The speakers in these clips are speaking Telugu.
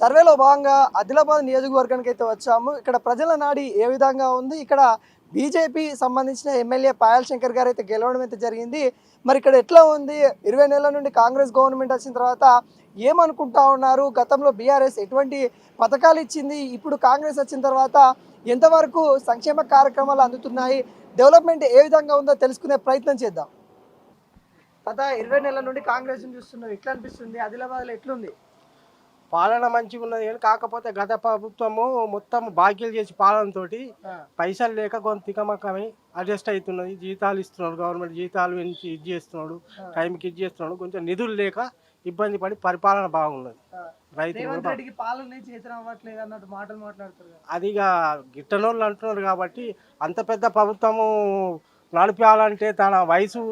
సర్వేలో భాగంగా ఆదిలాబాద్ నియోజకవర్గానికి అయితే వచ్చాము. ఇక్కడ ప్రజల నాడి ఏ విధంగా ఉంది? ఇక్కడ బీజేపీ సంబంధించిన ఎమ్మెల్యే పాయల్ శంకర్ గారు అయితే గెలవడం అయితే జరిగింది. మరి ఇక్కడ ఎట్లా ఉంది? ఇరవై నెలల నుండి కాంగ్రెస్ గవర్నమెంట్ వచ్చిన తర్వాత ఏమనుకుంటా ఉన్నారు? గతంలో బీఆర్ఎస్ ఎటువంటి పథకాలు ఇచ్చింది? ఇప్పుడు కాంగ్రెస్ వచ్చిన తర్వాత ఎంతవరకు సంక్షేమ కార్యక్రమాలు అందుతున్నాయి? డెవలప్మెంట్ ఏ విధంగా ఉందో తెలుసుకునే ప్రయత్నం చేద్దాం. గత ఇరవై నెలల నుండి కాంగ్రెస్ చూస్తున్నారు ఎట్లా అనిపిస్తుంది? ఆదిలాబాద్లో ఎట్లుంది? పాలన మంచిగా ఉన్నది కానీ కాకపోతే గత ప్రభుత్వము మొత్తం బాకీలు చేసి పాలనతోటి పైసలు లేక కొంత తికమకమై అడ్జస్ట్ అవుతున్నది. జీతాలు ఇస్తున్నాడు గవర్నమెంట్ జీతాలు ఇది చేస్తున్నాడు టైంకి ఇది చేస్తున్నాడు. కొంచెం నిధులు లేక ఇబ్బంది పడి పరిపాలన బాగున్నది. రెడ్డికి పాలన చేతనం అవ్వట్లేదు అన్నట్టు మాటలు మాట్లాడుతారు కదా. అది ఇక గిట్టనోళ్ళు అంటున్నారు కాబట్టి అంత పెద్ద ప్రభుత్వము నడిపాలంటే తన వయసు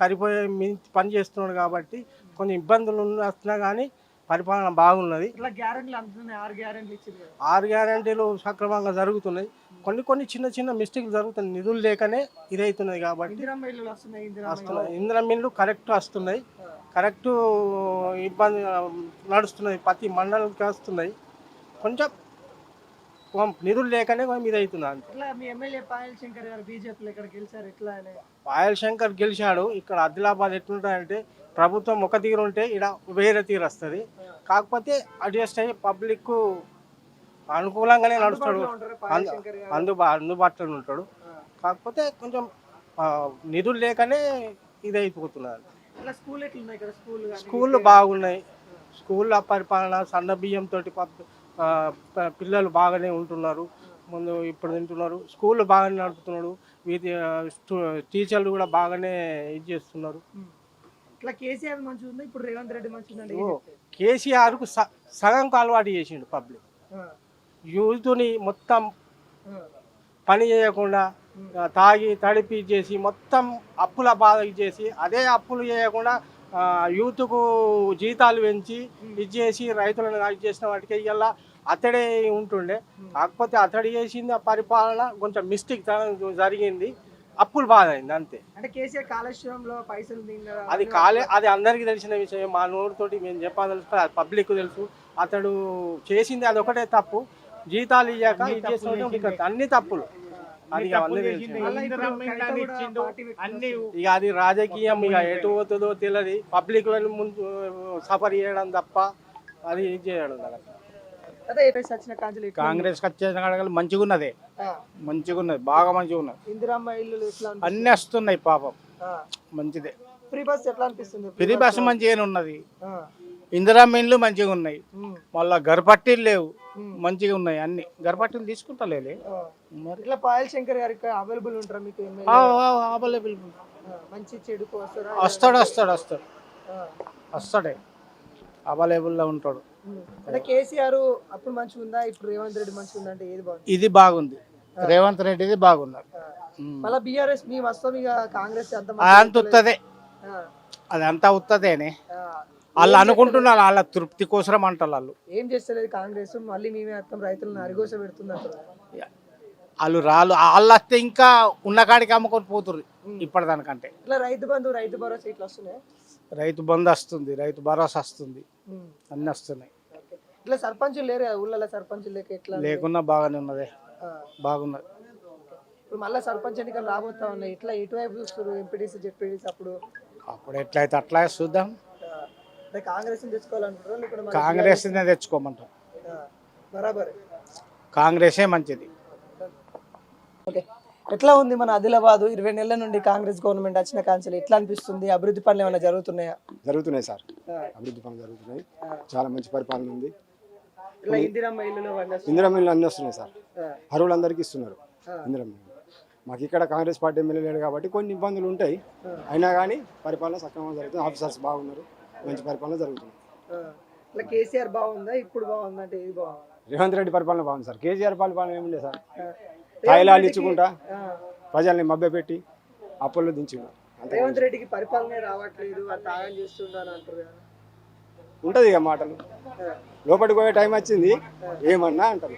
సరిపోయే మించి పని చేస్తున్నాడు కాబట్టి కొన్ని ఇబ్బందులు ఉన్న- వస్తున్నా కానీ పరిపాలన బాగున్నది. ఇట్లా గ్యారెంటీలు అందుతున్నాయి ఆరు గ్యారెంటీలు ఇచ్చింది ఆరు గ్యారంటీలు సక్రమంగా జరుగుతున్నాయి. కొన్ని కొన్ని చిన్న చిన్న మిస్టేక్లు జరుగుతున్నాయి. నిధులు లేకనే ఇదవుతున్నది కాబట్టి వస్తున్నాయి ఇంద్ర మిల్లు కరెక్ట్ వస్తున్నాయి. కరెక్ట్ ఇబ్బంది నడుస్తున్నాయి. ప్రతి మండలికి వస్తున్నాయి. కొంచెం నిధులు లేకనే కొంచెం ఇది ఎమ్మెల్యే పాయల్ శంకర్ గెలిచాడు. ఇక్కడ ఆదిలాబాద్ ఎట్లుంటుందంటే ప్రభుత్వం ఒక తీరు ఉంటే ఇక్కడ వేరే తీరు వస్తుంది. కాకపోతే అడ్జస్ట్ అయ్యి పబ్లిక్ అనుకూలంగానే నడుస్తాడు. అందుబా అందుబాటులో ఉంటాడు. కాకపోతే కొంచెం నిధులు లేకనే ఇది అయిపోతున్నారు స్కూళ్ళు బాగున్నాయి. స్కూళ్ళ పరిపాలన సన్న బియ్యం తోటి పప్- ఆ, ప- పిల్లలు బాగానే ఉంటున్నారు. ముందు ఇప్పుడు తింటున్నారు. స్కూళ్ళు బాగానే నడుపుతున్నాడు. వీటి టీచర్లు కూడా బాగానే ఇది చేస్తున్నారు. ఇట్లా కేసీఆర్ మంచిగా ఉంది? ఇప్పుడు రేవంత్ రెడ్డి మంచిగా ఉందండి ఓ, కేసీఆర్కు స సగంకు అలవాటు చేసిండు పబ్లిక్. యూత్ని మొత్తం పని చేయకుండా తాగి తడిపి చేసి మొత్తం అప్పుల బాధ చేసి అదే అప్పులు చేయకుండా యూత్కు జీతాలు పెంచి ఇది చేసి రైతులను ఇది చేసిన వాటికి ఇవాళ అతడే ఉంటుండే. కాకపోతే అతడు చేసింది ఆ పరిపాలన కొంచెం మిస్టేక్ జరిగింది. అప్పులు బాధ అయింది అంతే. అంటే కేసీఆర్ కాళేశ్వరంలో పైసలు అది కాలే అది అందరికీ తెలిసిన విషయం మా నోటితోటి మేము చెప్పదలుచుకో అది పబ్లిక్ తెలుసు. అతడు చేసింది అది ఒకటే తప్పు. జీతాలు ఇయ్యాక ఇది చేసిన అన్ని తప్పులు. అది. ఇక అది రాజకీయం ఇక ఎటు పోతుందో తెలియదు పబ్లిక్ ముందు సఫర్ చేయడం తప్ప అది ఇది చేయడం వచ్చిన? కాంగ్రెస్ కాడగలు మంచిగా ఉన్నదే మంచిగా ఉన్నది బాగా మంచిగా ఉన్నది ఇందిరమ్మ ఎట్లా అన్నీ వస్తున్నాయి పాపం. మంచిదే. ఫ్రీ బస్ ఎట్లా అనిపిస్తుంది? ఫ్రీ బస్ మంచిగానే ఉన్నది. ఇందిరా మిన్లు మంచిగా ఉన్నాయి మళ్ళా గర్భట్టీలు లేవు. మంచిగా ఉన్నాయి అన్ని. గర్భట్టీలు తీసుకుంటలే ఆ. మరి? ఇట్లా పాయల్ శంకర్ గారికి అవైలబుల్ ఉంటారా మీకు ఎమ్మెల్యే? అవైలబుల్ ఆ, మంచి చెడుకు వస్తారా? వస్తాడు వస్తాడు వస్తాడు. వస్తాడే. అవైలబుల్లో ఉంటాడు. అంటే కేసీఆర్ అప్పుడు మంచిగా ఉందా ఇప్పుడు రేవంత్ రెడ్డి మంచిగా ఉందా అంటే ఏది బాగుంది? ఇది బాగుంది. రేవంత్ రెడ్డిది. ఉమ్. మళ్ళా బీఆర్ఎస్ మేము వస్తాం ఇక కాంగ్రెస్ అంత ఉత్తదే. అది అంతా ఉత్తదేనే. వాళ్ళు అనుకుంటున్నారు వాళ్ళ తృప్తి కోసం అంటారు వాళ్ళు. ఏం చేస్తలేదు కాంగ్రెస్? మళ్ళీ మేమే అర్థం రైతులను అరిగోస పెడుతుంది అంటారు వాళ్ళు రాళ్ళు వాళ్ళు వస్తే ఇంకా ఉన్న కాడికి అమ్ముకొని పోతుర్రు ఇప్పటిదానికంటే. ఇట్లా రైతు బంధు రైతు భరోసా ఇట్లా వస్తున్నాయి? రైతు బంధు వస్తుంది రైతు భరోసా వస్తుంది. అన్ని వస్తున్నాయి. ఇట్లా సర్పంచులు లేరు కదా ఊళ్ళలో సర్పంచులు లేక ఎట్లా లేకున్నా బాగానే ఉన్నదే. బాగున్నది. ఇప్పుడు మళ్ళీ సర్పంచ్ ఎన్నికలు రాబోతా ఉన్నాయి. ఇట్లా ఇటువైపు చూస్తారు ఎంపీటీసీ జెడ్పీటీసీ అప్పుడు? అప్పుడు ఎట్లయితే అట్లా చూద్దాం. కాంగ్రెస్ తెచ్చుకోవాలంటారు కాంగ్రెస్ తెచ్చుకోమంటాం. బరాబర్. కాంగ్రెసే మంచిది. ఓకే. ఎట్లా ఉంది మన ఆదిలాబాద్? ఇరవై నెలల నుండి కాంగ్రెస్ గవర్నమెంట్ వచ్చిన కాంచెలు ఎట్లా అనిపిస్తుంది? అభివృద్ధి పనులు ఏమైనా జరుగుతున్నాయా? జరుగుతున్నాయి సార్. అభివృద్ధి పనులు జరుగుతున్నాయి. చాలా మంచి పరిపాలన ఉంది. ఇందిరమ్మ మిల్లు అన్నీ వస్తున్నాయి. సార్. అరువులందరికీ ఇస్తున్నారు ఆ. ఇందిరా మిల్లు మాకు ఇక్కడ కాంగ్రెస్ పార్టీ ఎమ్మెల్యే లేడు కాబట్టి కొన్ని ఇబ్బందులు ఉంటాయి. అయినా కానీ పరిపాలన సక్రమంగా జరుగుతుంది. ఆఫీసర్స్ బాగున్నారు. మంచి పరిపాలన జరుగుతుంది. కేసీఆర్ బాగుందా? ఇప్పుడు బాగుందా? రేవంత్ రెడ్డి పరిపాలన బాగుంది సార్. కేసీఆర్ పరిపాలన ఏముండే సార్? తాయిలాలు ఇచ్చుకుంటా? ప్రజల్ని మభ్యపెట్టి అప్పుల్లో దించిండు. రేవంత్ రెడ్డికి పరిపాలనే రావట్లేదు అది తాగం చేస్తుండని అంటారు ఉంటుంది ఇక మాటలు. లోపలికి పోయే టైం వచ్చింది ఏమన్నా అంటారు.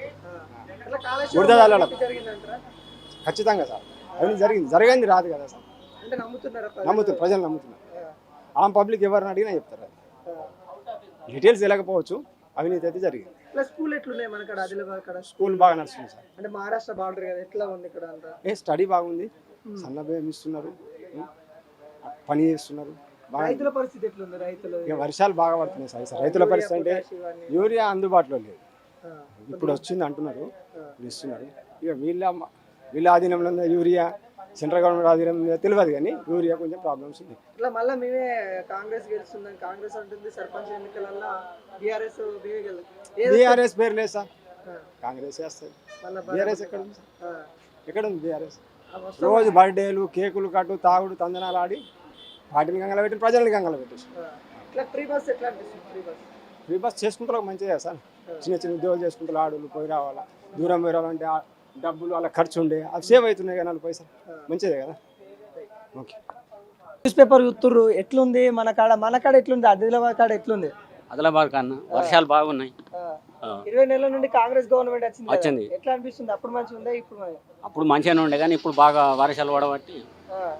ఖచ్చితంగా సార్. అది జరిగింది. జరిగింది రాదు కదా సార్. నమ్ముతున్నారా ప్రజలు? నమ్ముతున్నారు ఆ, పబ్లిక్ ఎవరిని అడిగినా చెప్తారు. డీటెయిల్స్ తెలియకపోవచ్చు అవినీతి అయితే జరిగింది. ఇట్లా స్కూల్ ఎట్లున్నాయి మన కాడ ఆదిలాబాద్ కాడ? స్కూల్ బాగా నడుస్తుంది సార్. అంటే మహారాష్ట్ర బార్డర్ కదా ఎట్లా ఉంది ఇక్కడ అంతా? ఏ స్టడీ బాగుంది. సన్న బియ్యం ఇస్తున్నారు. పని చేస్తున్నారు. రైతుల పరిస్థితి ఎట్లుంది రైతులు? ఇక వర్షాలు బాగా పడుతున్నాయి సార్. ఈసారి. రైతుల పరిస్థితి అంటే. యూరియా అందుబాటులో లేదు. ఇప్పుడు వచ్చింది అంటున్నారు. ఇస్తున్నారు. ఇక వీళ్ళ వీళ్ళ ఆధీనంలో యూరియా సెంట్రల్ గవర్నమెంట్ ఆధీనంలో ఉందో తెలియదు కానీ యూరియా కొంచెం ప్రాబ్లమ్స్ ఉన్నాయి ఇట్లా మళ్ళీ మేమే కాంగ్రెస్ గెలుస్తుందని కాంగ్రెస్ అంటుంది సర్పంచ్ ఎన్నికలల్లో బీఆర్ఎస్ బీఆర్ఎస్ పేరు లేదు సార్. కాంగ్రెస్ మళ్ళా బీఆర్ఎస్ ఎక్కడ ఉంది? ఎక్కడ ఉంది బీఆర్ఎస్. రోజు బర్త్డేలు కేకులు కట్టు తాగుడు తందనాలు ఆడి వాటిని గంగల పెట్టి ప్రజల్ని గంగల పెట్టేసి ఇట్లా ఫ్రీ బస్ ఎట్లా ఫ్రీ బస్. ఫ్రీ బస్ చేసుకుంటారు మంచిగా సార్. చిన్న చిన్న ఉద్యోగాలు చేసుకుంటారు ఆడులు పోయి రావాలా దూరం పోయి రావాలంటే ఆ డబ్బులు అలా ఖర్చు ఉండే అవి సేవ్ అవుతున్నాయి కదా నాలుగు పైసలు. మంచిదే కదా? ఓకే. న్యూస్ పేపర్ చూస్తుర్రు ఎట్లుంది? మన కాడ మన కాడ ఎట్లుంది? ఆదిలాబాద్ కాడ ఎట్లుంది? ఆదిలాబాద్ కన్నా వర్షాలు బాగున్నాయి. ఇరవై నెలల నుండి కాంగ్రెస్ గవర్నమెంట్ వచ్చింది. వచ్చింది. ఎట్లా అనిపిస్తుంది? అప్పుడు మంచిగా ఉందా ఇప్పుడు అప్పుడు మంచిగానే ఉండే కానీ ఇప్పుడు బాగా వర్షాలు పడబట్టి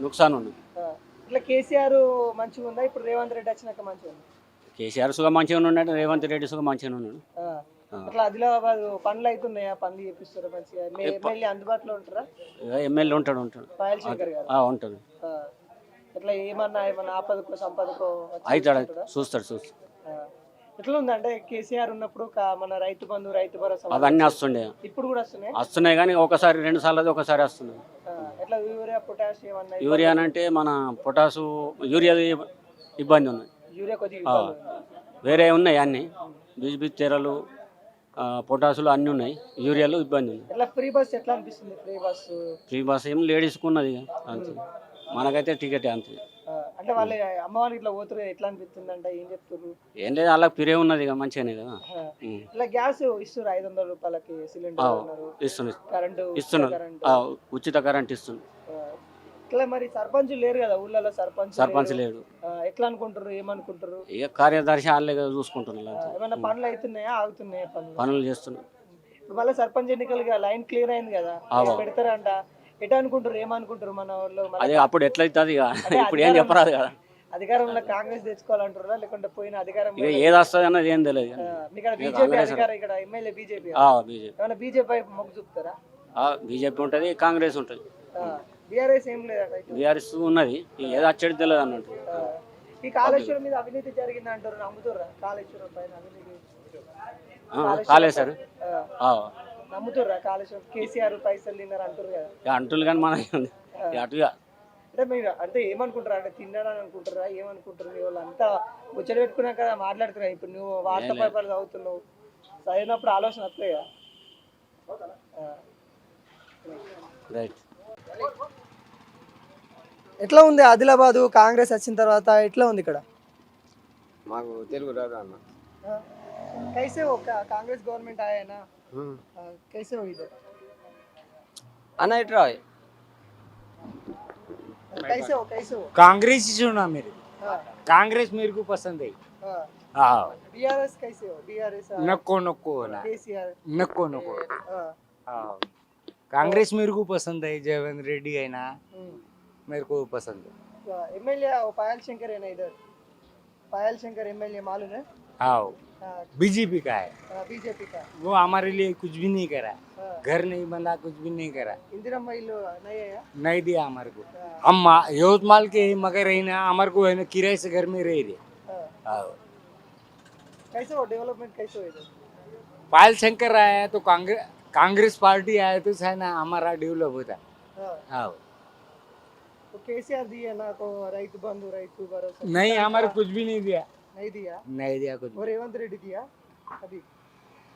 నుక్సాన్ ఉంది. ఇట్లా కేసీఆర్ మంచిగా ఉందా ఇప్పుడు రేవంత్ రెడ్డి వచ్చినాక మంచిగా ఉంది కేసీఆర్ సుగా మంచిగానే ఉన్నాడు రేవంత్ రెడ్డి సుగా మంచిగానే ఉన్నాడు. అట్లా ఆదిలాబాద్ పనులు అవుతున్నాయా పనులు చేపిస్తారా మంచిగా? ఎమ్మెల్యే అందుబాటులో ఉంటారా? ఎమ్మెల్యే ఉంటాడు ఉంటాడు. పాయల్ శంకర్ గారు? ఆ, ఉంటాడు. ఇట్లా ఏమన్నా ఏమన్నా ఆపదకో సంపదకో అవుతాడు? చూస్తాడు చూస్తాడు. ఎట్లా ఉంది అంటే కేసీఆర్ ఉన్నప్పుడు మన రైతు బంధు రైతు భరోసా అవన్నీ వస్తుండే. ఇప్పుడు కూడా వస్తున్నాయి? వస్తున్నాయి కానీ ఒకసారి రెండు సార్లు ఒకసారి వస్తున్నాయి. ఎట్లా యూరియా పొటాష్ ఏమన్నా యూరియా అంటే మన పొటాసు యూరియా ఇబ్బంది ఉన్నాయి యూరియా కొద్దిగా. వేరే ఉన్నాయి అన్నీ. బీజ్ తెరలు పొటాసులు అన్నీ ఉన్నాయి. యూరియాలు ఇబ్బంది ఉంది. ఎట్లా ఫ్రీ బస్ ఎట్లా అనిపిస్తుంది? Free bus. ఫ్రీ బస్ ఏం లేడీస్కి ఉన్నది ఇక అంతే. మనకైతే టికెట్ అంతే. అంటే వాళ్ళ అమ్మవారికి ఇట్లా పోతురు ఎట్లా అనిపిస్తుంది అంటే ఏం చెప్తున్నారు ఏం లేదు అలా పిరే ఉన్నది ఇక మంచిగానే కదా. ఇట్లా గ్యాస్ ఇస్తారు ఐదు వందల రూపాయలకి సిలిండర్ ఇస్తున్నారు. కరెంటు ఇస్తున్నారు. ఉచిత కరెంట్ ఇస్తుంది ఇట్లా మరి సర్పంచ్ లేరు కదా ఊళ్ళలో సర్పంచ్ సర్పంచ్. లేడు ఆ, ఎట్లా అనుకుంటారు ఏమనుకుంటారు ఇక కార్యదర్శి వాళ్ళే కదా చూసుకుంటున్నారు ఆ, అంతే. ఏమన్నా పనులు అవుతున్నాయా ఆగుతున్నాయా పనులు? పనులు చేస్తున్నారు. ఇప్పుడు మళ్ళీ సర్పంచ్ ఎన్నికలుగా లైన్ క్లియర్ అయింది కదా. పెడతారంట? ఎట్లా అనుకుంటారు ఏమనుకుంటారు మన వాళ్ళు మన అదే అప్పుడు ఎట్లయితుంది ఇక? ఇప్పుడు ఏం చెప్పరాదు కదా. అధికారంలో కాంగ్రెస్ తెచ్చుకోవాలంటారా లేకుంటే పోయిన అధికారం ఇక ఏది వస్తుంది అన్నది ఏం తెలియదు ఆ, మీ ఇక్కడ ఇక బీజేపీ కాంగ్రెస్ అధికారం ఇక్కడ ఎమ్మెల్యే బీజేపీ బీజేపీ. ఏమైనా బీజేపీ మొగ్గు చూపుతారా? బీజేపీ ఉంటుంది కాంగ్రెస్ ఉంటుంది. బీఆర్ఎస్ ఏం ఇటు. బీఆర్ఎస్ ఉన్నది. ఏది వచ్చేది తెలియదు అన్నట్టు. ఈ కాళేశ్వరం మీద అవినీతి జరిగింది అంటారు నమ్ముతుర్రా కాళేశ్వరం పైన అవినీతి కాళేశ్వరం నమ్ముతుర్రా కాళేశ్వరం కేసీఆర్ పైసలు తిన్నారు అంటారు కదా. అంటులు కానీ మన అటుగా. అంటే మీరు అంటే ఏమనుకుంటారా? అంటే తిన్నాడని అనుకుంటారా? ఏమనుకుంటారు? మీ వాళ్ళు అంతా ముచ్చట పెట్టుకున్నాక మాట్లాడుతున్నా ఇప్పుడు నువ్వు వార్తా లేదు. పేపర్ చదువుతున్నావు. చదివినప్పుడు ఆలోచన వస్తాయా? రైట్ ఎట్లా ఉంది ఆదిలాబాదు కాంగ్రెస్ వచ్చిన తర్వాత ఎట్లా ఉంది ఇక్కడ మాకు తెలుగు రాదు అన్న कैसे हो का कांग्रेस गवर्नमेंट आया है ना आ, कैसे हो इधर అన్న ఇట్రా कैसे हो कैसे हो कांग्रेस ही चुना मेरे हाँ कांग्रेस मेरे को पसंद है हाँ हाँ बीआरएस कैसे हो बीआरएस नको नको ना केसीआर नको नको हाँ हाँ कांग्रेस मेरे को पसंद है जयवंत रेड्डी है ना मेरे को पसंद है एमएलए पायल शंकर है ना इधर पायल शंकर एमएलए मालूम है हाँ बीजेपी का है बीजेपी का वो हमारे लिए कुछ भी नहीं करा घर नहीं बना कुछ भी नहीं करा इंदिरा महिल नहीं है नहीं दिया हमारे को हम यवतमाल के मगर है ना हमारे को है ना किराए से घर में रह रहे कैसे हो डेवलपमेंट कैसे हो इधर पायल शंकर आया है तो कांग्रेस कांग्रेस पार्टी आया तो है ना हमारा डेवलप होता हाँ हाँ तो केसीआर दिए ना को राइट बंधु राइट भरोसा नहीं किसान हमारे का कुछ भी नहीं दिया नहीं दिया नहीं दिया कुछ और रेवंत रेड्डी दिया अभी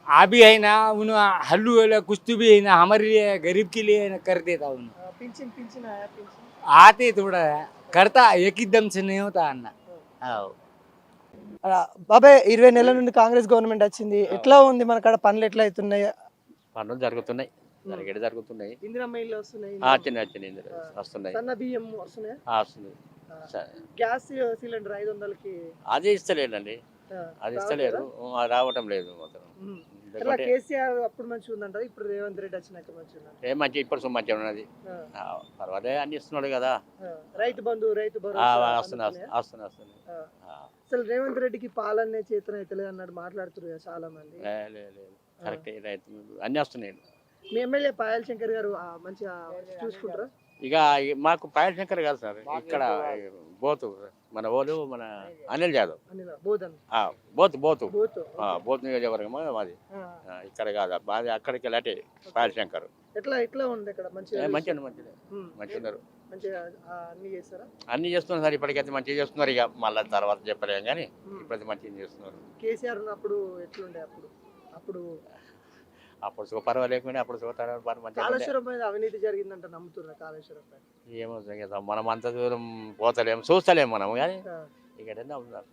अभी है ना उन हल्लू वाला कुछ तो भी है ना हमारे लिए गरीब के लिए है ना कर देता उन हाँ, पिंचिन पिंचिन आया पिंचिन आते थोड़ा करता एक ही दम से नहीं होता अन्ना हाँ బాబాయ్ ఇరవై నెలల నుండి కాంగ్రెస్ గవర్నమెంట్ వచ్చింది ఎట్లా ఉంది మన కాడ పనులు ఎట్లా అవుతున్నాయి పనులు జరుగుతున్నాయి. జరిగేటి జరుగుతున్నాయి. ఇందిరమ్మ ఇల్లు వస్తున్నాయి. వచ్చినాయి వచ్చినాయి వస్తున్నాయి. వస్తున్నాయి? వస్తుంది. గ్యాస్ సిలిండర్ ఐదు వందలకి అదే ఇస్తలేడండి ఆ, అది ఇస్తలేరు. ఆ, రావటం లేదు మొత్తం కేసీఆర్ అప్పుడు మంచిగా ఉందంట ఇప్పుడు రేవంత్ రెడ్డి వచ్చినాక మంచిగా ఏ మంచి ఇప్పుడు సో మంచిగా ఉన్నది. పర్వాలే అన్ని ఇస్తున్నాడు కదా. రైతు బంధు రైతు. ఆ, అసలు రేవంత్ రెడ్డికి పాలనే చేతన అవుతలేదు అన్నట్టు మాట్లాడుతున్నారు చాలా మంది లేదు. కరెక్టే అన్నీ వస్తున్నాయి. మీ ఎమ్మెల్యే పాయల్ శంకర్ గారు మంచిగా చూసుకుంటారా? ఇక మాకు పాయల్ శంకర్ కాదు సార్. ఇక్కడ బోతు మన ఓలు మన అనిల్ యాదవ్. బోతు బోతు బోత్. నియోజకవర్గం మాది. ఇక్కడ కాదు. మాది అక్కడికి వెళ్ళటే పాయల్ శంకర్. ఎట్లా ఎట్లా ఉంది ఇక్కడ? మంచిగా మంచిగా మంచిగా. మంచిగా అన్ని చేస్తారా? అన్ని చేస్తున్నారు సార్. ఇప్పటికైతే మంచిగా చేస్తున్నారు. ఇక మళ్ళీ తర్వాత చెప్పలేం కానీ. ఇప్పుడైతే మంచిగా చేస్తున్నారు. కేసీఆర్ ఉన్నప్పుడు ఎట్లుండే అప్పుడు? అప్పుడు అప్పుడు సూపర్ లేకుండా అప్పుడు ఉండే. కాళేశ్వరం పైన అవినీతి జరిగిందంట నమ్ముతున్నా కాళేశ్వరం పైన ఏమో సంగీత మనం అంత దూరం పోతలేము చూస్తలేము మనం కానీ. ఇక్కడ ఉన్నారు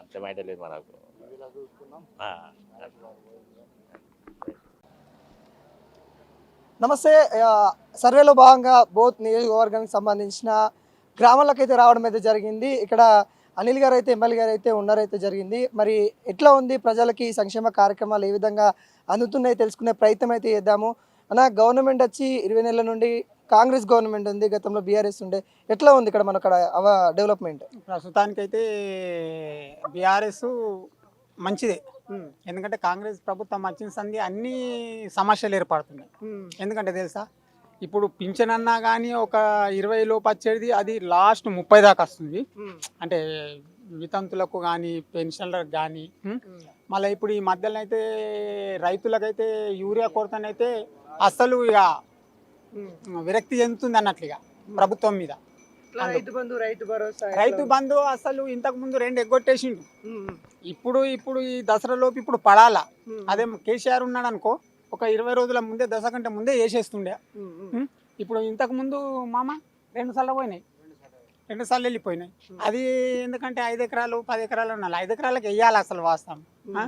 అర్థమైతే లేదు మనకు. నమస్తే సర్వేలో భాగంగా బోత్ నియోజకవర్గానికి సంబంధించిన గ్రామాలకు అయితే రావడం అయితే జరిగింది ఇక్కడ అనిల్ గారు అయితే ఎమ్మెల్యే గారు అయితే ఉన్నారైతే జరిగింది. మరి ఎట్లా ఉంది? ప్రజలకి సంక్షేమ కార్యక్రమాలు ఏ విధంగా అందుతున్నాయి తెలుసుకునే ప్రయత్నం అయితే చేద్దాము. అన్న గవర్నమెంట్ వచ్చి ఇరవై నెలల నుండి కాంగ్రెస్ గవర్నమెంట్ ఉంది గతంలో బీఆర్ఎస్ ఉండే. ఎట్లా ఉంది ఇక్కడ మన అక్కడ అవ డెవలప్మెంట్? ప్రస్తుతానికైతే బీఆర్ఎస్ మంచిదే. ఎందుకంటే కాంగ్రెస్ ప్రభుత్వం వచ్చిన సంది అన్ని సమస్యలు ఏర్పడుతున్నాయి. ఎందుకంటే తెలుసా? ఇప్పుడు పింఛన్ అన్నా కానీ ఒక ఇరవై లోపు వచ్చేది అది లాస్ట్ ముప్పై దాకా వస్తుంది. అంటే వితంతులకు కానీ పెన్షన్లకు కానీ మళ్ళీ ఇప్పుడు ఈ మధ్యలో అయితే రైతులకైతే యూరియా కొరతనైతే అస్సలు ఇక విరక్తి చెందుతుంది అన్నట్లుగా ప్రభుత్వం మీద. రైతు బంధు అసలు ఇంతకు ముందు రెండు ఎగ్గొట్టేసిండు. ఇప్పుడు ఇప్పుడు ఈ దసరా లోపు ఇప్పుడు పడాలా? అదే కేసీఆర్ ఉన్నాడు అనుకో ఒక ఇరవై రోజుల ముందే దశ కంటే ముందే వేసేస్తుండే. ఇప్పుడు ఇంతకు ముందు మామ రెండు సార్లు పోయినాయి. రెండు సార్లు వెళ్ళిపోయినాయి. అది ఎందుకంటే ఐదు ఎకరాలు పది ఎకరాలు ఉండాలి. ఐదు ఎకరాలకు వెయ్యాలి అసలు వాస్తవం. ఆ?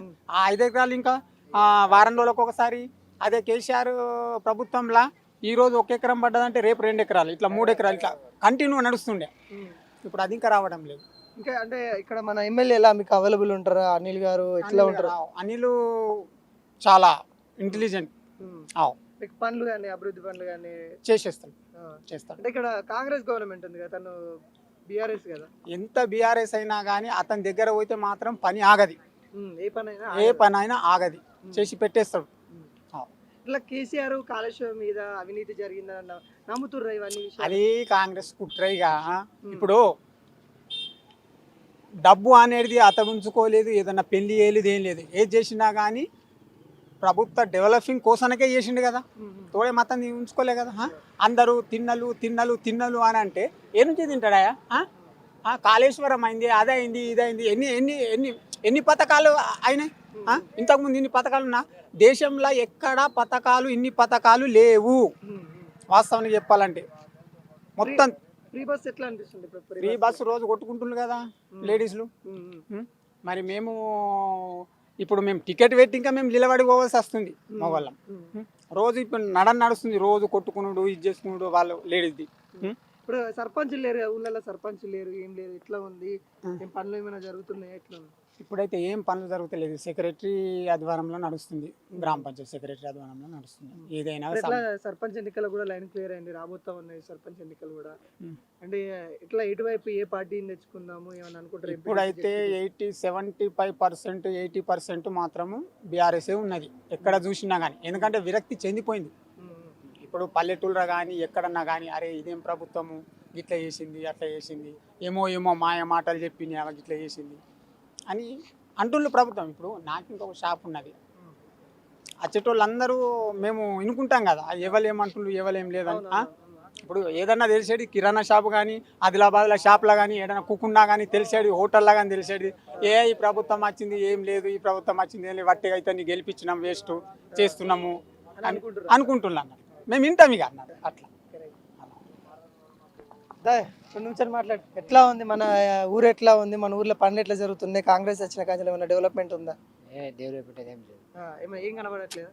ఐదు ఎకరాలు ఇంకా వారం రోజులకు ఒకసారి అదే కేసీఆర్ ప్రభుత్వంలా ఈ రోజు ఒక ఎకరం పడ్డదంటే రేపు రెండు ఎకరాలు ఇట్లా మూడు ఎకరాలు ఇట్లా కంటిన్యూ నడుస్తుండే. ఇప్పుడు అది ఇంకా రావడం లేదు. ఇంకా అంటే ఇక్కడ మన ఎమ్మెల్యే ఎలా మీకు అవైలబుల్ ఉంటారా? అనిల్ గారు ఎట్లా ఉంటారు. అనిల్ చాలా ఇంటెలిజెంట్. మీకు పనులు కానీ అభివృద్ధి పనులు కానీ చేసేస్తాడు. చేస్తాడు. అంటే ఇక్కడ కాంగ్రెస్ గవర్నమెంట్ ఉంది కదా తను బీఆర్ఎస్ కదా? ఎంత బీఆర్ఎస్ అయినా కానీ అతని దగ్గర పోతే మాత్రం పని ఆగది. ఏ పని అయినా ఏ పని అయినా ఆగది. చేసి పెట్టేస్తాడు. ఇట్లా కేసీఆర్ కాళేశ్వరం మీద అవినీతి జరిగిందని అన్న- నమ్ముతుర్రా ఇవన్నీ అది కాంగ్రెస్ కుట్రైగా ఇప్పుడు డబ్బు అనేది అతను ఉంచుకోలేదు ఏదన్నా పెళ్ళి చేయలేదు ఏం లేదు. ఏది చేసినా కానీ ప్రభుత్వ డెవలపింగ్ కోసానికే చేసిండు కదా. తోడే మతం ఉంచుకోలే కదా? అందరూ తిన్నలు తిన్నలు తిన్నలు అని అంటే ఏ నుంచి తింటాడా ఆ? ఆ, కాళేశ్వరం అయింది అదైంది ఇదైంది ఎన్ని ఎన్ని ఎన్ని ఎన్ని పథకాలు అయినాయి? ఇంతకుముందు ఇన్ని పథకాలు ఉన్నా దేశంలో ఎక్కడా పథకాలు ఇన్ని పథకాలు లేవు. వాస్తవానికి చెప్పాలంటే మొత్తం ఫ్రీ బస్ ఎట్లా అనిపిస్తుంది ఫ్రీ బస్సు రోజు కొట్టుకుంటున్నారు కదా లేడీస్లు? మరి మేము ఇప్పుడు మేము టికెట్ పెట్టి ఇంకా మేము నిలబడి పోవాల్సి వస్తుంది మగవాళ్ళం ఉమ్. ఉం? రోజు ఇప్పుడు నడ నడుస్తుంది రోజు కొట్టుకునుడు ఇది చేసుకునుడు వాళ్ళు లేడీస్ది? ఇప్పుడు సర్పంచ్ లేరు కదా, ఊళ్ళలో సర్పంచ్ లేరు ఏం లేదు ఎట్లా ఉంది. ఏం పనులు ఏమైనా జరుగుతున్నాయి ఎట్లా ఉంది? ఇప్పుడైతే ఏం పనులు జరుగుతలేదు. సెక్రటరీ ఆధ్వర్యంలో నడుస్తుంది. గ్రామ పంచాయతీ సెక్రటరీ ఆధ్వర్యంలో నడుస్తుంది. ఏదైనా ఇప్పుడు ఎట్లా సమ- సర్పంచ్ ఎన్నికలు కూడా లైన్ క్లియర్ అయింది. రాబోతా ఉన్నాయి సర్పంచ్ ఎన్నికలు కూడా. అంటే ఎట్లా ఎటువైపు ఏ పార్టీని తెచ్చుకుందాము ఏమని అనుకుంటారు? ఇప్పుడైతే eighty seventy five percent eighty percent మాత్రము బీఆర్ఎస్ఏ ఉన్నది. ఎక్కడ చూసినా కానీ ఎందుకంటే విరక్తి చెందిపోయింది. ఇప్పుడు పల్లెటూళ్ళలో కానీ ఎక్కడన్నా కానీ అరే ఇదేం ప్రభుత్వము? ఇట్లా చేసింది అట్లా చేసింది. ఏమో ఏమో మాయ మాటలు చెప్పింది ఆమె ఇట్లా చేసింది అని అంటుండ్రు ప్రభుత్వం. ఇప్పుడు నాకు ఇంకొక షాప్ ఉన్నది. వచ్చేటోళ్ళందరూ మేము వినుకుంటాం కదా. ఎవరు ఏం లేదని ఆ? ఇప్పుడు ఏదన్నా తెలిసేది కిరాణా షాప్ కానీ ఆదిలాబాద్లో షాప్లో కానీ ఏదైనా కుక్కున్నా కానీ తెలిసేది హోటల్లో కానీ తెలిసేది. ఏ ఈ ప్రభుత్వం వచ్చింది ఏం లేదు ఈ ప్రభుత్వం వచ్చింది ఏం లేదు వట్టిగా అయితే గెలిపించినాం వేస్ట్ చేస్తున్నాము అని అనుకుంటారు అనుకుంటున్నాం. మేము వింటాం ఇక అన్నారు. అట్లా. రెండు నిమిషాలు మాట్లాడు. ఎట్లా ఉంది మన ఊరు ఎట్లా ఉంది? మన ఊర్లో పనులు ఎట్లా జరుగుతున్నాయి? కాంగ్రెస్ వచ్చిన కాంచెలు ఏమైనా డెవలప్మెంట్ ఉందా? ఏ దేవుడు పెట్టేది ఏం లేదు. ఏం కనబడట్లేదు?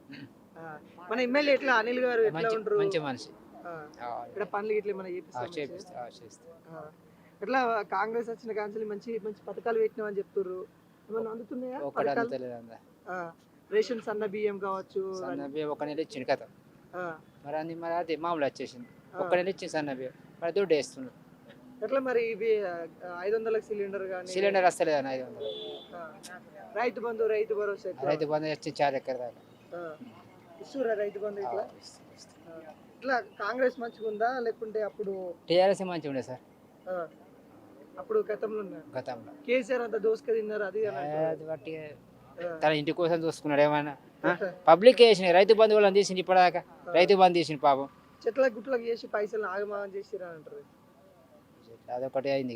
మన ఎమ్మెల్యే ఎట్లా? అనిల్ గారు ఎట్లా ఉంటారు మంచి మనిషి. ఇక్కడ పనులు ఇట్లా ఆ. ఎట్లా కాంగ్రెస్ వచ్చిన కాంచెలు మంచి మంచి పథకాలు పెట్టినామని చెప్తుర్రు. ఏమైనా అందుతున్నాయా రేషన్ సన్న బియ్యం కావచ్చు సన్నబి ఒక నెల ఇచ్చిండు కథ. ఆ, మరి అది మరి అది మామూలు వచ్చేసింది. ఒక్క నెల ఇచ్చింది సన్నబి మరి దుడ్డు వేస్తున్నాడు ఎట్లా మరి ఇవి ఐదు వందలకు సిలిండర్ కానీ సిలిండర్ వస్తలేదు అన్న ఐదు వందలు రైతు బంధు రైతు భరోసా? రైతు బంధు వచ్చి చాలు ఎక్కడ దాకా. ఇస్తురా రైతు బంధు ఇట్లా. ఇట్లా కాంగ్రెస్ మంచిగా ఉందా? లేకుంటే అప్పుడు టీఆర్ఎస్ మంచిగా ఉండే సార్. అప్పుడు గతంలో గతంలో. కేసీఆర్ అంత దోసుక తిన్నారు? అది అని. అది బట్టి. తన ఇంటి కోసం చూసుకున్నాడు ఏమైనా పబ్లిక్ వేసిన రైతు బంధు వాళ్ళని తీసింది ఇప్పటిదాకా. రైతు బంధు తీసింది పాపం. చెట్ల గుట్లకు చేసి పైసలు ఆగమాగం చేసిరా అంటారు. అదొకటి అయింది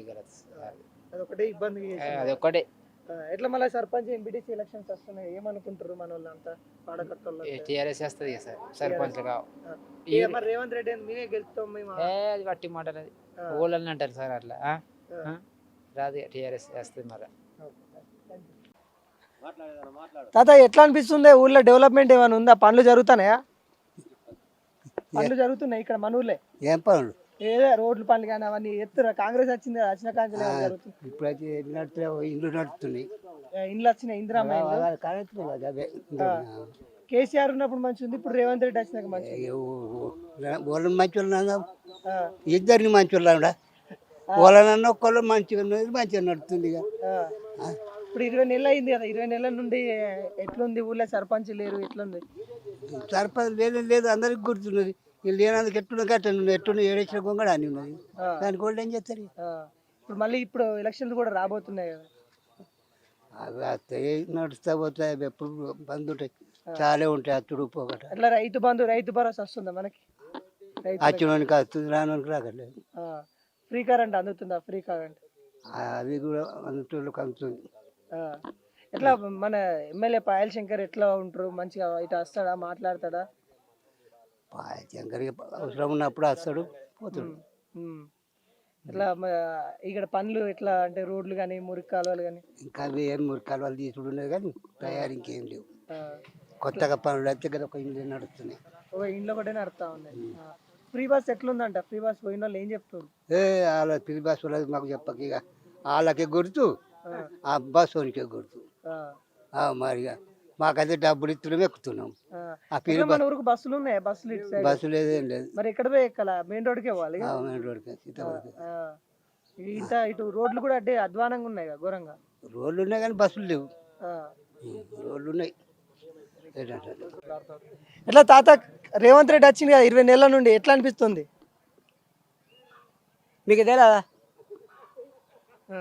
అదొకటే ఇబ్బంది ఎట్లా మళ్ళీ సర్పంచ్ ఎంపీటీసీ ఎలక్షన్స్ వస్తున్నాయి? ఏమనుకుంటారు మన వాళ్ళంతా? పాడకట్టల్లో టీఆర్ఎస్ వస్తుంది సార్ ఏ, మరి రేవంత్ రెడ్డి మేమే గెలుస్తాం మేము. అది బట్టి మాటలు అది ఆ. ఊళ్ళని అంటారు సార్ అట్లా? రాదు టీఆర్ఎస్ వస్తుంది మరి తాత ఎట్లా అనిపిస్తుంది? ఊళ్ళో డెవలప్మెంట్ ఏమైనా ఉందా? పనులు జరుగుతున్నాయా? పనులు జరుగుతున్నాయి ఇక్కడ మన ఊర్లే. ఏం పనులు ఏదో రోడ్లు పనులు కానీ అవన్నీ ఎత్తురా. కాంగ్రెస్ వచ్చింది కదా, వచ్చిన జరుగుతుంది? ఇప్పుడైతే నడుతున్నాయి ఇండ్లు ఇండ్లు వచ్చినాయి ఇందిరామ్మ కదా అవే ఇండ్లు. కేసీఆర్ ఉన్నప్పుడు మంచిగా ఉంది ఇప్పుడు రేవంత్ రెడ్డి వచ్చినాక ఏ, వాళ్ళని మంచి వాళ్ళు ఆ, ఇద్దరిని మంచి వాళ్ళు వాళ్ళనన్నా ఒక్కళ్ళు మంచిగా ఉన్నది మంచిగా నడుస్తుంది ఇక. ఆ. ఇప్పుడు ఇరవై నెలలు అయింది కదా ఇరవై నెలల నుండి ఎట్లుంది ఊళ్ళో సర్పంచ్ లేరు ఎట్లుంది? సర్పంచ్ లేదు లేదు అందరికి గుర్తున్నది. వీళ్ళు లేనందుకు ఎట్టున్న కట్టను ఎట్టున్న ఏడేసిన గొంగడ అని ఉన్నది. దానికి వాళ్ళు ఏం చేస్తారు. ఇప్పుడు మళ్ళీ ఇప్పుడు ఎలక్షన్లు కూడా రాబోతున్నాయి కదా. అవి వస్తాయి నడుస్తా పోతాయి ఎప్పుడు బంద్ ఉంటాయి. చాలా ఉంటాయి అచ్చుడు పోగట. అట్లా రైతు బంధు రైతు భరోసా వస్తుందా మనకి? అచ్చినోనికి వస్తుంది రానోనికి రాకట్లేదు ఫ్రీ కరెంట్ అందుతుందా ఫ్రీ కరెంట్? అది కూడా అందుటోళ్ళకి అందుతుంది. ఎట్లా మన ఎమ్మెల్యే పాయల్ శంకర్ ఎట్లా ఉంటారు? మంచిగా ఇటు వస్తాడా? మాట్లాడతాడా? శంకర్కి అవసరం ఉన్నప్పుడు వస్తాడు పోతాడు. ఉమ్. ఎట్లా మ- ఇక్కడ పనులు ఎట్లా అంటే రోడ్లు కానీ మురికి కాలువలు కానీ ఇంకా ఏం మురికాలు వాళ్ళు తీసుడు కానీ తయారు ఇంకేం లేవు. కొత్తగా పనులు అయితే కదా ఒక ఇంట్లో నడుస్తున్నాయి. ఒక ఇంట్లో ఒకటే నడుస్తా ఉన్నాయి. ఫ్రీ బస్ ఎట్లుందంట? ఫ్రీ బస్ పోయిన వాళ్ళు ఏం చెప్తారు ఏ వాళ్ళ పిల్లి బస్ మాకు చెప్పక ఇక వాళ్ళకే గుర్తు. ఆ బస్ వానికే గుర్తు ఆ, మరి ఇక మాకైతే డబ్బులు ఇస్తున్నాం ఎక్కుతున్నాం. ఆ. మన ఊరికి బస్సులు ఉన్నాయి? బస్సులు ఇటు సైడ్? బస్సు లేదేం లేదు. మరి ఎక్కడ పోయి ఎక్కాల? మెయిన్ రోడ్కే పోవాలి ఆ, మెయిన్ రోడ్కి ఆ. ఇంత ఇటు రోడ్లు కూడా అంటే అధ్వానంగా ఉన్నాయి కదా ఘోరంగా? రోడ్లు ఉన్నాయి కానీ బస్సులు లేవు. ఆ. ఉం, రోడ్లు ఉన్నాయి. ఏంటంటే ఎట్లా తాత రేవంత్ రెడ్డి వచ్చింది కదా ఇరవై నెలల నుండి ఎట్లా అనిపిస్తుంది? మీకు తెలియదా ఆ.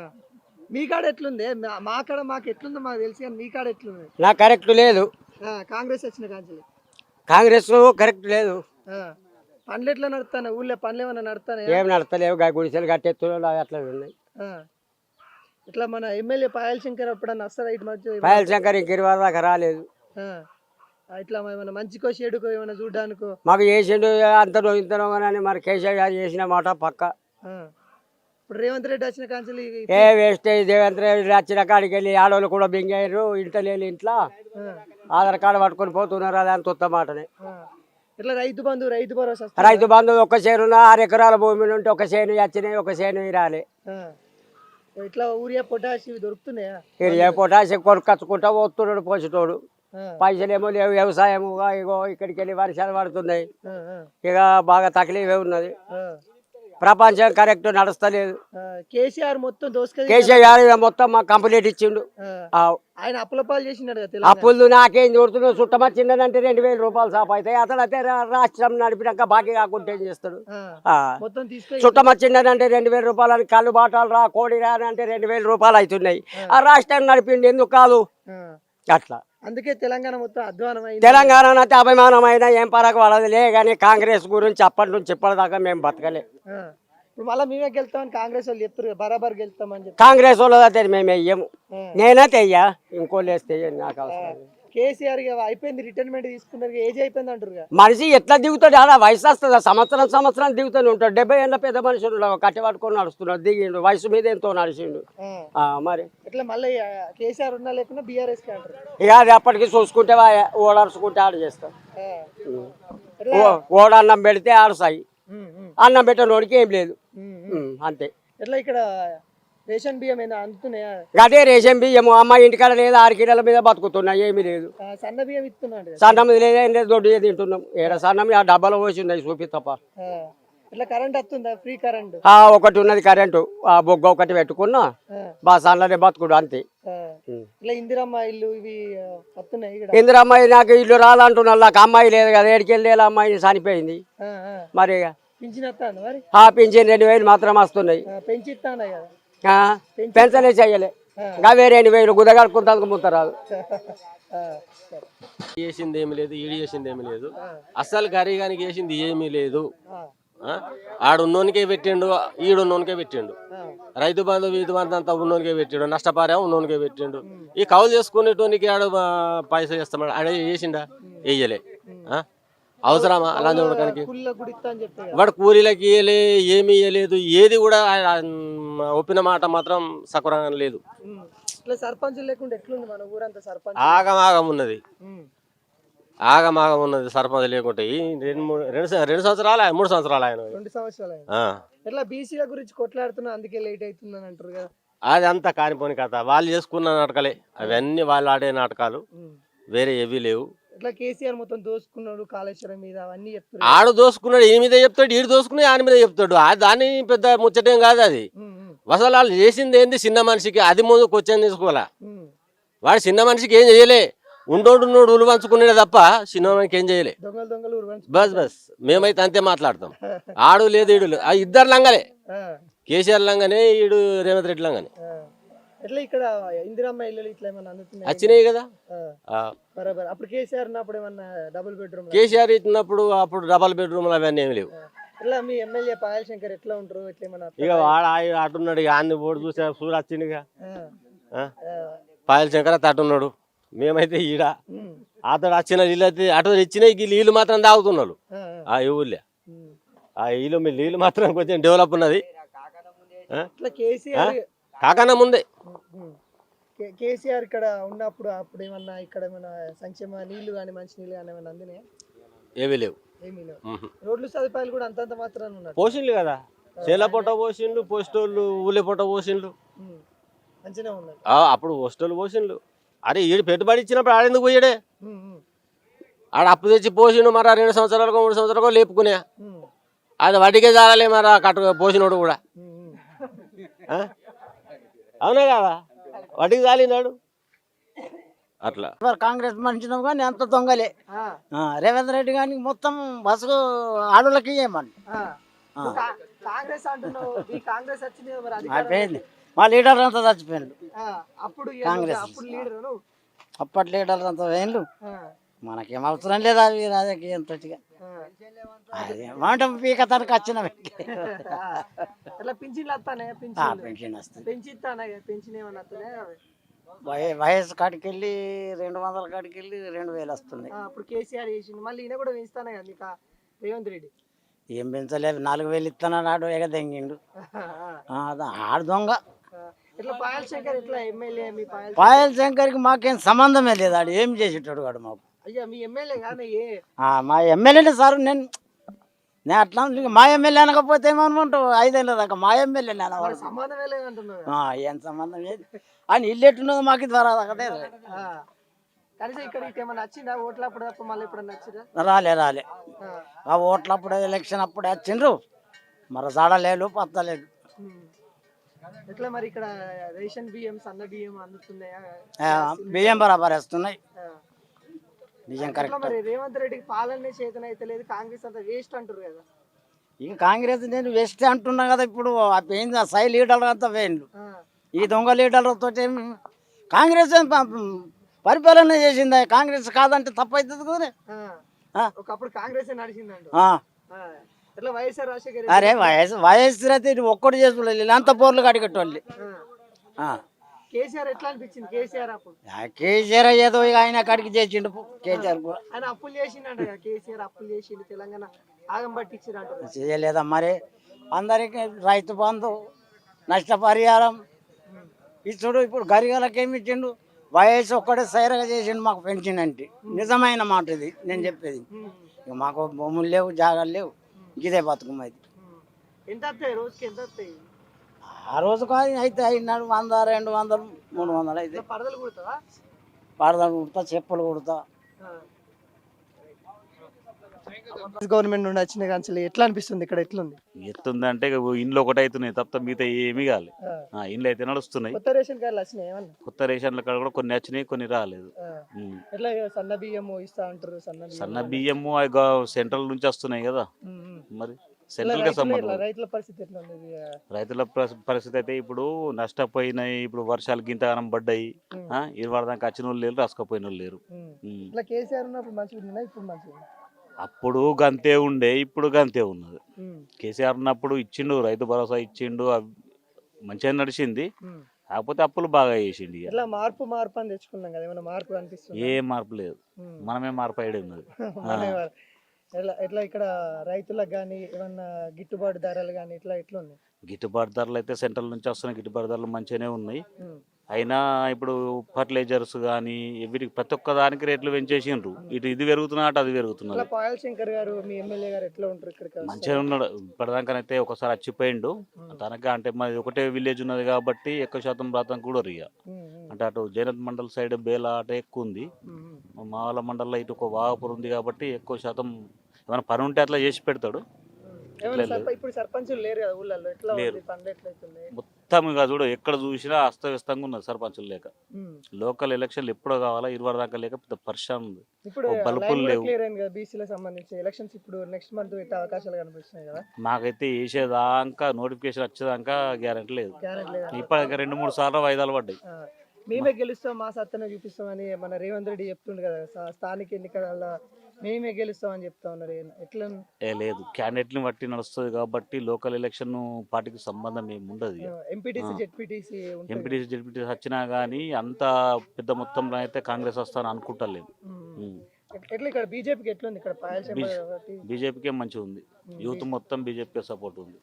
మీ కాడ ఎట్లుంది? మా- కాడ మాకు ఎట్లుందో మాకు తెలుసు కానీ మీ కాడ ఎట్లుంది? నాకు కరెక్ట్ లేదు. కాంగ్రెస్ వచ్చిన కాంచెలు. కాంగ్రెస్ కరెక్ట్ లేదు. పనులు ఎట్లా నడుస్తాను? ఊళ్ళో పనులు ఏమైనా నడుస్తానే ఏం నడతలేవు. గుడిసెలు కట్టేస్తున్నాడు అట్లా ఉన్నాయి. ఇట్లా మన ఎమ్మెల్యే పాయల్ శంకర్ ఎప్పుడన్నా వస్తారా ఇటు మధ్య? పాయల్ శంకర్ ఇంక ఇరవై దాకా రాలేదు. ఇట్లా ఏమైనా మంచికో చెడుకో ఏమైనా చూడడానికో? మాకు చేసిండు అంతనో ఇంతనో అని మరి కేసీఆర్ గారు చేసిన మాట పక్క. ఇప్పుడు రేవంత్ రెడ్డి వచ్చిన కాంచెలు ఏ వేస్ట్ దేవేంద్ర రెడ్డి వచ్చిన కాడికి వెళ్ళి ఆడవాళ్ళు కూడా బింగారు ఇంట్లో లేని ఇంట్లో. ఆధార్ కార్డు పట్టుకొని పోతున్నారు అది అంత మాటనే. ఇట్లా రైతు బంధు రైతు భరోసా? రైతు బంధువు ఒక చేను ఆరు ఎకరాల భూమి ఉంటే ఒక చేను వచ్చినాయి ఒక చేను రాలే ఆ. ఇట్లా ఊరియా పొటాష్ ఇవి దొరుకుతున్నాయా ఏ పొటాషియం కొనుక్కొచ్చుకుంటా పోతున్నాడు పోసేటోడు. పైసలేమో లేవు వ్యవసాయముగా ఇగో ఇక్కడికి వెళ్ళి వర్షాలు పడుతున్నాయి ఇక బాగా తక్లీఫే ఉన్నది. ప్రపంచం కరెక్ట్ నడుస్తలేదు. కేసీఆర్ మొత్తం కేసీఆర్ మొత్తం మాకు కంప్లీట్ ఇచ్చిండు. ఆయన అప్పుల పాలు చేసినాడు కదా తెలంగాణ. అప్పులు నాకేం చూడుతున్నావు చుట్టమచ్చిందంటే రెండు వేల రూపాయలు సాప్ అవుతాయి అతను అయితే రాష్ట్రం నడిపినాక బాకీ కాకుండా ఏం చేస్తాడు? తీసుకొని చుట్టమచ్చిందంటే రెండు వేల రూపాయలు కళ్ళు బాటలు రా కోడి రా అంటే రెండు వేల రూపాయలు అవుతున్నాయి. ఆ. రాష్ట్రాన్ని నడిపిండి ఎందుకు కాదు. అట్లా. అందుకే తెలంగాణ మొత్తం అధ్వానం అయింది తెలంగాణ అయితే అభిమానమైన ఏం పరకు పడదులే కానీ కాంగ్రెస్ గురించి అప్పటి నుంచి ఇప్పటిదాకా మేము బతకలే. ఇప్పుడు మళ్ళీ మేమే గెలుస్తామని కాంగ్రెస్ వాళ్ళు చెప్తారు బరాబర్ గెలుస్తామని చెప్పి కాంగ్రెస్ వాళ్ళదైతే మేము వెయ్యము. నేనైతే వెయ్యా ఇంకోళ్ళు వేస్తే నాకు అవసరం లేదు. కేసీఆర్ అయిపోయింది రిటైర్మెంట్ తీసుకున్నారు ఏజ్ అయిపోయింది అంటారు. మనిషి ఎట్లా దిగుతాడు? అలా వయసు వస్తుంది? సంవత్సరం సంవత్సరం దిగుతూనే ఉంటాడు. డెబ్బై ఏళ్ళ పెద్ద మనిషి ఉన్నాడు, కట్టె పట్టుకొని నడుస్తున్నాడు దిగిండు వయసు మీద ఎంతో నడిచిండు. మరి? ఇట్లా మళ్ళీ కేసీఆర్ ఉన్నా లేకున్నా బీఆర్ఎస్ ఇక అది అప్పటికి చూసుకుంటే ఓడర్చుకుంటే ఆడ చేస్తాం ఆ. ఎట్లా? ఓ- ఓడ అన్నం పెడితే ఆడసాయి అన్నం పెట్టనోడికి ఏం లేదు. అంతే. ఎట్లా ఇక్కడ రేషన్ బియ్యం ఏమైనా అందుతున్నాయా? అదే రేషన్ బియ్యము. అమ్మ ఇంటికాడ లేదు ఆరు కిలోల మీద బతుకుతున్నాయి ఏమీ లేదు. ఆ, సన్న బియ్యం ఇస్తున్నాడు కదా. సన్నం లేదు ఏం లేదు దొడ్డు తింటున్నాం. ఏడ సన్నం ఆ డబ్బాలో పోసి ఉన్నాయి చూపి తప్ప ఆ. ఇట్లా కరెంట్ వస్తుందా? Free current? ఆ ఒకటి ఉన్నది కరెంటు. ఆ బొగ్గ ఒకటి పెట్టుకున్నా బస్ అందులోనే బతుకుడు అంతే. ఉం. ఇట్లా ఇందిరమ్మ ఇల్లు ఇవి ఆ, వస్తున్నాయి ఇక్కడ? ఇందిరా అమ్మాయి నాకు ఇల్లు రాదంటున్నా నాకు అమ్మాయి లేదు కదా ఏడికెళ్ళి అమ్మాయి చనిపోయింది. ఆ, ఆ. మరి పింఛన్ వస్తాను మరి? ఆ పింఛన్ రెండు వేలు మాత్రం వస్తున్నాయి. ఆ, కదా. ఆ, పెన్షనే చెయ్యలే. ఇంకా వేరే రెండు వేలు ముత్తరాదు ఆ, సరే. చేసింది ఏమి లేదు ఈడు చేసింది ఏమి లేదు. అస్సలు గరీగానికి చేసింది ఏమీ లేదు? ఆడున్నోనికే పెట్టిండు ఈడున్నోనికే పెట్టిండు. రైతు బంధు వీధి బంధు అంతా ఉన్నోనికే పెట్టిండు నష్టపారా ఉన్నోనికే పెట్టిండు. ఈ కౌలు చేసుకునేటోనికి ఆడు పైసలు చేస్తాడు ఆడ చేసిండా? వేయలే ఆ? అవసరమా? అలా చూడడానికి వాడు కూలీలకి ఇయ్యలే ఏమీ ఇయ్యలేదు ఏది కూడా ఒప్పిన మాట మాత్రం సకురంగా లేదు. ఇట్లా ఆగమాగం ఉన్నది. ఆగమాగం ఉన్నది సర్పంచ్ లేకుంటే. ఈ రెండు మూడు రెండు రెండు సంవత్సరాలు ఆయన, మూడు సంవత్సరాలు ఆయన. రెండు సంవత్సరాలు. ఎట్లా బీసీల గురించి కొట్లాడుతున్నా అందుకే లేట్ అవుతుందని అంటారు కదా. అది అంతా కానిపోని కథ. వాళ్ళు చేసుకున్న నాటకాలే. అవన్నీ వాళ్ళు ఆడే నాటకాలు. వేరే ఏవి లేవు. ఇట్లా కేసీఆర్ మొత్తం దోసుకున్నాడు కాళేశ్వరం మీద అవన్నీ ఆడు దోసుకున్నాడు ఈ మీద చెప్తాడు ఈడు దోసుకుని ఆయన మీద చెప్తాడు. ఆ దాని పెద్ద ముచ్చటేం కాదు అది. అసలు వాళ్ళు చేసింది ఏంది? చిన్న మనిషికి అది ముందు క్వశ్చన్ తీసుకోవాలా. వాడు చిన్న మనిషికి ఏం చేయలే? ఉండోడు ఉన్నోడు ఉలు పంచుకున్నాడే తప్ప చిన్న మనిషికి ఏం చేయలే. Bus bus. మేమైతే అంతే మాట్లాడతాం. ఆడు లేదు ఈడు లేదు. ఆ ఇద్దరు లంగలే. కేసీఆర్ లంగనే ఈడు రేవంత్ రెడ్డి లంగనే. ఎట్లా ఇక్కడ ఇందిరమ్మ ఇల్లు ఇట్లా అందుతున్నాయి? వచ్చినాయి కదా. బరాబర్. అప్పుడు కేసీఆర్ ఉన్నప్పుడు ఏమన్నా డబుల్ బెడ్రూమ్ కేసీఆర్ ఇచ్చినప్పుడు అప్పుడు డబల్ బెడ్రూమ్లు అవన్నీ ఏమి లేవు. ఎట్లా మీ ఎమ్మెల్యే పాయల్ శంకర్ ఎట్లా ఉంటారు? ఎట్లా ఏమన్నా ఇక వాడు ఆయ- అటున్నాడు ఇక అన్ని బోర్డు చూసా సూర్య వచ్చిందిగా ఆ, పాయల శంకర తట్టున్నాడు మేమైతే ఈడ. ఉమ్, అతడు వచ్చిన నీళ్ళు అయితే అటు ఇచ్చిన ఈ నీళ్ళు మాత్రం తాగుతున్నాడు ఆ, ఆ, ఆ ఊళ్ళో ఉమ్. ఆ ఇల్లు మీ నీళ్ళు మాత్రం కొంచెం డెవలప్ ఉన్నది. ఆ? కేసీఆర్ కాకన్నా ముందే. ఉమ్. కేసీఆర్ ఇక్కడ ఉన్నప్పుడు అప్పుడు ఏమన్నా ఇక్కడ ఏమన్నా సంక్షేమ నీళ్ళు కానీ మంచి నీళ్ళు కానీ ఏమన్నా అందినాయా? ఏమీ లేవు. ఏమీ లేవు. రోడ్లు సదుపాయాలు కూడా అంతంత మాత్రాన ఉన్నారు పోసిండ్లు కదా. చేల పొట్ట పోసిండ్లు పోస్టోళ్ళు ఊళ్ళే పొట్ట. మంచిగానే ఉన్నది ఆ, అప్పుడు పోస్టోళ్ళు పోసిండ్లు అరే ఈడు పెట్టుబడి ఇచ్చినప్పుడు ఆడెందుకు పోయాడే? ఆడ అప్పు తెచ్చి పోసిండు మరి రెండు సంవత్సరాలకో మూడు సంవత్సరాలకో లేపుకునే అది వడ్డీకే చాలలే మరి కట్టు పోసినోడు కూడా? అవునా కదా? వడ్డీకి చాలినాడు అట్లా. కాంగ్రెస్ మనిషినం కానీ అంత దొంగలే. ఆ, ఆ, రేవంత్ రెడ్డి గారికి మొత్తం బస్సు ఆడోళ్ళకి అయిపోయింది. మా లీడర్ అంతా చచ్చిపోయిండు. ఆ, అప్పుడు కాంగ్రెస్. అప్పుడు లీడర్ నువ్వు? అప్పటి లీడర్ అంతా వేయండు మనకేం అవసరం లేదు అవి రాజకీయం తోటిగా. అది మాట పీకతానికి వచ్చిన ఆ. అట్లా పింఛన్లు వస్తానే పింఛన్ పెన్షన్ వస్తుంది పెంచి ఇస్తానే పెంచిన ఏమన్నా వస్తానే అవి. వయ- వయసు కాడికి వెళ్ళి రెండు వందల కాడికి వెళ్ళి రెండు వేలు వస్తుంది. ఆ, అప్పుడు కేసీఆర్ చేసిండు. మళ్ళీ ఈయన కూడా పెంచుతానే కదా ఆ రేవంత్ రెడ్డి. ఏం పెంచలేదు. నాలుగు వేలు ఇస్తానని ఆడు ఎగదెంగిండు. ఆడు దొంగ. ఇట్లా పాయల్ శంకర్ ఇట్లా ఎమ్మెల్యే పాయల్ శంకర్కి మాకేం సంబంధమే లేదు. ఆడు ఏం చేసేటాడు వాడు మాకు? మీ ఎమ్మెల్యే ఎమ్మెల్యేనే సార్ నేను నేను అట్లా మా ఎమ్మెల్యే అనకపోతే ఏమనుకుంటావు? ఐదేళ్ళ దాకా మా ఎమ్మెల్యే ఏం సంబంధం లేదు అని ఇల్లు ఎట్టున్నదో మాకు ద్వారా నచ్చిరా రాలే రాలే. ఆ. ఓట్లప్పుడు ఎలక్షన్ అప్పుడే వచ్చిండ్రు. మరి జాడలేదు పత్తలేదు. ఎట్లా మరి ఇక్కడ రేషన్ బియ్యం సన్న బియ్యం అందుతున్నాయా? బియ్యం బరాబర్ వేస్తున్నాయి. కరెక్ట్. మరి రేవంత్ రెడ్డికి పాలనే చేతన అయితే లేదు కాంగ్రెస్ అంతా వేస్ట్ అంటారు కదా. ఇక కాంగ్రెస్ నేను వెస్ట్ అంటున్నా కదా ఇప్పుడు ఆ పోయింది ఆ సై లీడర్లు అంతా వేయండు. ఈ దొంగ లీడర్లతో కాంగ్రెస్ పరిపాలన చేసింది? కాంగ్రెస్ కాదంటే తప్పు అవుతుంది కదా. ఒకప్పుడు కాంగ్రెస్ అరే వయసు వయస్సు అయితే ఒక్కటి చేసుకోలేదు అంత పోర్లు కడిగేటోళ్ళు. ఆ. కేసీఆర్ ఎట్లా అనిపించింది? కేసీఆర్ అప్పుడు? కేసీఆర్ ఏదో ఇక ఆయన కాడికి చేసిండు కేసీఆర్ కూడా. ఆయన అప్పులు చేసిండంట కేసీఆర్ అప్పులు చేసిండు తెలంగాణ ఆగం పట్టించిరంట. చేయలేదా మరి? అందరికి రైతు బంధు నష్టపరిహారం. ఇచ్చుడు ఇప్పుడు గరిగలకి ఏమి ఇచ్చిండు? వయసు ఒక్కడే సైరగా చేసిండు మాకు పెన్షన్ అంటే. నిజమైన మాట ఇది నేను చెప్పేది. ఇక మాకు భూములు లేవు జాగాలు లేవు. ఇదే. బతుకమైంది ఎంత వస్తాయి రోజుకి? ఎంత వస్తాయి? ఆ రోజు కాదు అయితే అయినాడు వంద రెండు వందలు మూడు వందలు అయితే. కుడతావా? పడదలు కుడతా చెప్పులు కుడతా. గవర్నమెంట్ నుండి వచ్చిన కానీ ఎట్లా అనిపిస్తుంది ఇక్కడ ఎట్లుంది? ఎత్తుందంటే ఇక ఇండ్లు ఒకటి అవుతున్నాయి తప్ప మిగతా ఏమీ కాలే. ఆ. ఇండ్లు అయితే నడుస్తున్నాయి. కొత్త రేషన్ కార్డులు వచ్చినాయి ఏమన్నా? కొత్త రేషన్ల కాడ కూడా కొన్ని వచ్చినాయి కొన్ని రాలేదు. ఉమ్. ఎట్లా ఇక సన్న బియ్యం ఇస్తా అంటారు సన్న బియ్యం సన్న బియ్యము అవి గా- సెంట్రల్ నుంచి వస్తున్నాయి కదా. ఉమ్, ఉమ్. మరి? సెంట్రల్గా రైతుల- సంబంధం రైతుల పరిస్థితి ఎట్లా రైతుల పరిస్థితి అయితే ఇప్పుడు నష్టపోయినాయి ఇప్పుడు వర్షాలు గింతగానం పడ్డాయి. ఉమ్, ఆ, ఇరవై దాకా వచ్చిన వాళ్ళు లేరు రాసుకపోయిన వాళ్ళు లేరు. ఇట్లా కేసీఆర్ ఉన్నప్పుడు మంచిగా ఉందా ఇప్పుడు మంచిగా ఉందా? అప్పుడు గంతే ఉండే ఇప్పుడు గంతే ఉన్నది. కేసీఆర్ ఉన్నప్పుడు ఇచ్చిండు రైతు భరోసా ఇచ్చిండు మంచిగా నడిచింది. కాకపోతే అప్పులు బాగా చేసిండు ఇట్లా మార్పు మార్పు అని తెచ్చుకున్నాం కదా ఏమైనా మార్పు అనిపిస్తుంది? ఏ మార్పు లేదు. మనమే మార్పు అయ్యేది ఉన్నది. ఎట్లా ఎట్లా ఇక్కడ రైతులకు కానీ ఏమన్నా గిట్టుబాటు ధరలు కానీ ఇట్లా ఎట్లా గిట్టుబాటు ధరలు అయితే సెంట్రల్ నుంచి వస్తున్నాయి గిట్టుబాటు ధరలు మంచిగానే ఉన్నాయి. అయినా ఇప్పుడు ఫర్టిలైజర్స్ కానీ వీటికి ప్రతి ఒక్క దానికి రేట్లు పెంచేసిండ్రు. ఇటు ఇది పెరుగుతున్నా అటు అది ఇట్లా పెరుగుతున్నది పాయల్ శంకర్ గారు మీ ఎమ్మెల్యే గారు ఎట్లా ఉంటారు? మంచిగా ఉన్నాడు. ఇప్పటిదాకానైతే ఒకసారి వచ్చిపోయిండు తనకి అంటే మాది ఒకటే విలేజ్ ఉన్నది కాబట్టి ఎక్కువ శాతం ప్రాంతం కూడా ఇక ఉమ్, అంటే అటు జైనత్ మండల్ సైడ్ బేలా అటు ఎక్కువ ఉంది. ఉమ్, ఉమ్. మా వాళ్ళ మండల్లో ఇటు ఒక వాగపూర్ ఉంది కాబట్టి ఎక్కువ శాతం ఏమైనా పని ఉంటే అట్లా చేసి పెడతాడు. ఇప్పుడు సర్పంచులు లేరు కదా ఊళ్ళల్లో. ఎట్లా లేరు. మొత్తం ఇక చూడు ఎక్కడ చూసినా అస్తవ్యస్తంగా ఉన్నది సర్పంచులు లేక. లోకల్ ఎలక్షన్లు ఎప్పుడో కావాలా ఇరవై దాకా లేక పెద్ద పరిశ్రమ ఉంది. ఇప్పుడు ఓ బల్బులు లేవు. బీసీలకు సంబంధించి. ఎలక్షన్స్ ఇప్పుడు నెక్స్ట్ మంత్ పెట్టే అవకాశాలు కనిపిస్తున్నాయి కదా? మాకైతే వేసేదాకా నోటిఫికేషన్ వచ్చేదాకా గ్యారెంటీ లేదు. ఇప్పటికి రెండు మూడు సార్లు వాయిదాలు పడ్డాయి. మేమే గెలుస్తాం మా సత్తనే చూపిస్తామని మన రేవంత్ రెడ్డి చెప్తుండు కదా స్థానిక ఎన్నికల మేమే గెలుస్తామని చెప్తా ఉన్నారు. ఎట్లా ఏ లేదు క్యాండిడేట్ని బట్టి నడుస్తుంది కాబట్టి లోకల్ ఎలక్షన్ పార్టీకి సంబంధం ఏమి ఉండదు. ఎంపీటీసీ. జెడ్పీటీసీ ఎంపీటీసీ జెడ్పీటీసీ వచ్చినా కానీ అంత పెద్ద మొత్తంలో అయితే కాంగ్రెస్ వస్తాను అనుకుంటలేము ఉమ్. ఎట్లా ఇక్కడ బీజేపీకి ఎట్లుంది ఇక్కడ బీజేపీకే మంచిగా ఉంది యూత్ మొత్తం బీజేపీకే సపోర్ట్ ఉంది.